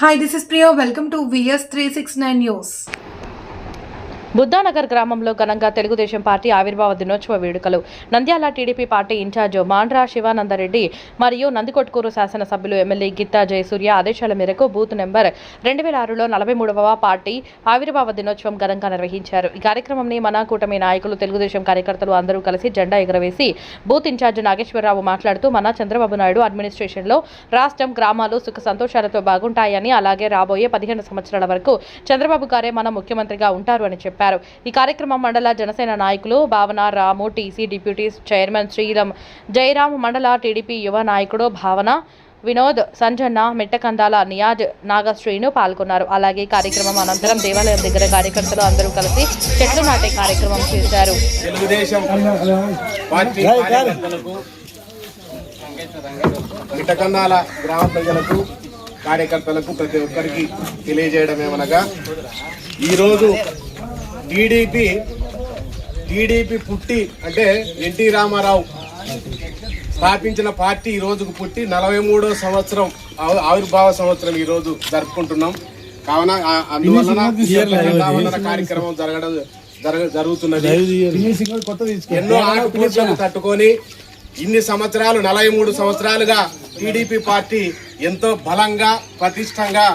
Hi, this is Priya. Welcome to VS369 News. బుద్ధానగర్ గ్రామంలో ఘనంగా Telugu Desam party ఆవిర్భావ దినోత్సవ వేడుకలు. Nandyal TDP party incharge Mandra Shivananda Reddy మరియు నందికొట్కూరు శాసనసభ్యులు ఎమ్మెల్యే గిత్తా జయసూర్య ఆదేశాల మేరకు బూత్ నెంబర్ రెండు వేల ఆరులో నలభై మూడవ పార్టీ ఆవిర్భావ దినోత్సవం ఘనంగా నిర్వహించారు. ఈ కార్యక్రమంని మన కూటమి నాయకులు తెలుగుదేశం కార్యకర్తలు అందరూ కలిసి జెండా ఎగురవేసి బూత్ ఇన్ఛార్జ్ నాగేశ్వరరావు మాట్లాడుతూ మన చంద్రబాబు నాయుడు అడ్మినిస్ట్రేషన్లో రాష్ట్రం గ్రామాలు సుఖ సంతోషాలతో బాగుంటాయని అలాగే రాబోయే పదిహేను సంవత్సరాల వరకు చంద్రబాబు గారే మన ముఖ్యమంత్రిగా ఉంటారు అని చెప్పారు. ఈ కార్యక్రమం మండల జనసేన నాయకులు Bhavana Ramu TC deputy chairman Sriram Jayaram మండల టీడీపీ యువ నాయకుడు భావన వినోద్ సంజన్న మిట్టకందాల నియాజ్ నాగశ్రీను పాల్గొన్నారు. అలాగే కార్యక్రమం అనంతరం దేవాలయం దగ్గర కార్యకర్తలు అందరూ కలిసి చెట్లు నాటే కార్యక్రమం చేశారు. మిట్టకన్నాల గ్రామ ప్రజలకు కార్యకర్తలకు ప్రతి ఒక్కరికి తెలియజేయడం ఏమనగా ఈరోజు టీడీపీ టీడీపీ పుట్టి అంటే ఎన్టీ రామారావు స్థాపించిన పార్టీ ఈ రోజుకు పుట్టి నలభై మూడో సంవత్సరం ఆవి- ఆవిర్భావ సంవత్సరం ఈ రోజు జరుపుకుంటున్నాం. కావున అందువలన కార్యక్రమం జరగడం జరగ జరుగుతున్నది. ఎన్నో ఆటుపోట్లను తట్టుకొని ఇన్ని సంవత్సరాలు నలభై మూడు సంవత్సరాలుగా టీడీపీ పార్టీ ఎంతో బలంగా ప్రతిష్టంగా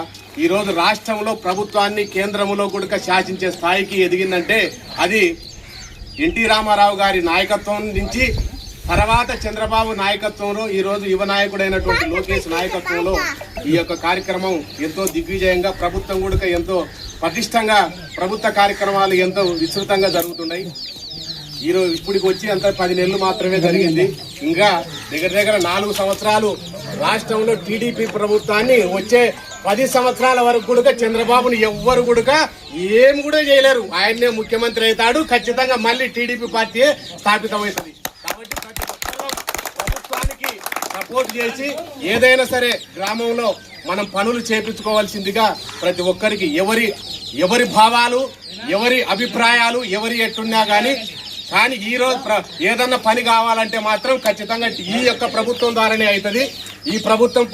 ఈరోజు రాష్ట్రంలో ప్రభుత్వాన్ని కేంద్రంలో కూడా శాసించే స్థాయికి ఎదిగిందంటే అది ఎన్టీ రామారావు గారి నాయకత్వం నుంచి తర్వాత చంద్రబాబు నాయకత్వంలో ఈరోజు యువ నాయకుడైనటువంటి లోకేష్ నాయకత్వంలో ఈ యొక్క కార్యక్రమం ఎంతో దిగ్విజయంగా ప్రభుత్వం కూడా ఎంతో పటిష్టంగా ప్రభుత్వ కార్యక్రమాలు ఎంతో విస్తృతంగా జరుగుతున్నాయి. ఈరోజు ఇప్పటికి వచ్చి అంత పది నెలలు మాత్రమే జరిగింది. ఇంకా దగ్గర దగ్గర నాలుగు సంవత్సరాలు రాష్ట్రంలో టీడీపీ ప్రభుత్వాన్ని వచ్చే పది సంవత్సరాల వరకు కూడా చంద్రబాబును ఎవ్వరు కూడా ఏం కూడా చేయలేరు. ఆయన్నే ముఖ్యమంత్రి అవుతాడు. ఖచ్చితంగా మళ్ళీ టీడీపీ పార్టీ స్థాపితమవుతుంది కాబట్టి ప్రతి ఒక్కరూ ప్రభుత్వానికి సపోర్ట్ చేసి ఏదైనా సరే గ్రామంలో మనం పనులు చేపించుకోవాల్సిందిగా ప్రతి ఒక్కరికి ఎవరి ఎవరి భావాలు ఎవరి అభిప్రాయాలు ఎవరి ఎట్టున్నా కానీ కానీ ఈ రోజు ప్ర- ఏదన్నా పని కావాలంటే మాత్రం ఖచ్చితంగా ఈ యొక్క ప్రభుత్వం ద్వారానే అవుతుంది. ఈ ప్రభుత్వం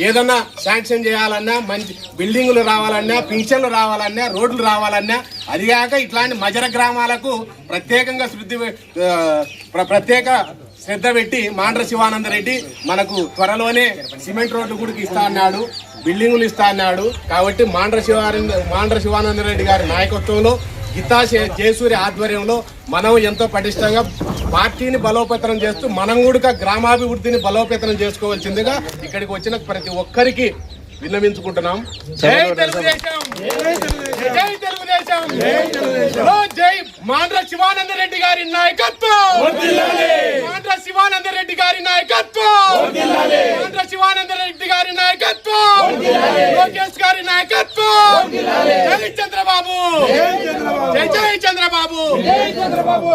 ఏదన్నా శాంక్షన్ చేయాలన్నా మంచి బిల్డింగులు రావాలన్నా పింఛన్లు రావాలన్నా రోడ్లు రావాలన్నా అదిగాక ఇట్లాంటి మజర గ్రామాలకు ప్రత్యేకంగా శృద్ధి ప్ర- ప్రత్యేక శ్రద్ధ పెట్టి మాండ్ర శివానందరెడ్డి మనకు త్వరలోనే సిమెంట్ రోడ్లు కూడా ఇస్తా అన్నాడు బిల్డింగులు ఇస్తా అన్నాడు. కాబట్టి మాండ్ర శివానంద మాండ్ర శివానందరెడ్డి గారి నాయకత్వంలో గీతా జయసూరి ఆధ్వర్యంలో మనం ఎంతో పటిష్టంగా పార్టీని బలోపేతనం చేస్తూ మనం కూడా గ్రామాభివృద్ధిని బలోపేతనం చేసుకోవాల్సిందిగా ఇక్కడికి వచ్చిన ప్రతి ఒక్కరికి విన్నవించుకుంటున్నాం. జై తెలుగుదేశం! జై తెలుగుదేశం! జై మాండ్ర శివానంద రెడ్డి గారి నాయకత్వం! మాండ్ర శివానంద రెడ్డి గారి నాయకత్వం! మాండ్ర శివానంద రెడ్డి గారి నాయకత్వం! లోకేష్ గారి నాయకత్వం! జై చంద్రబాబు. జై చంద్రబాబు.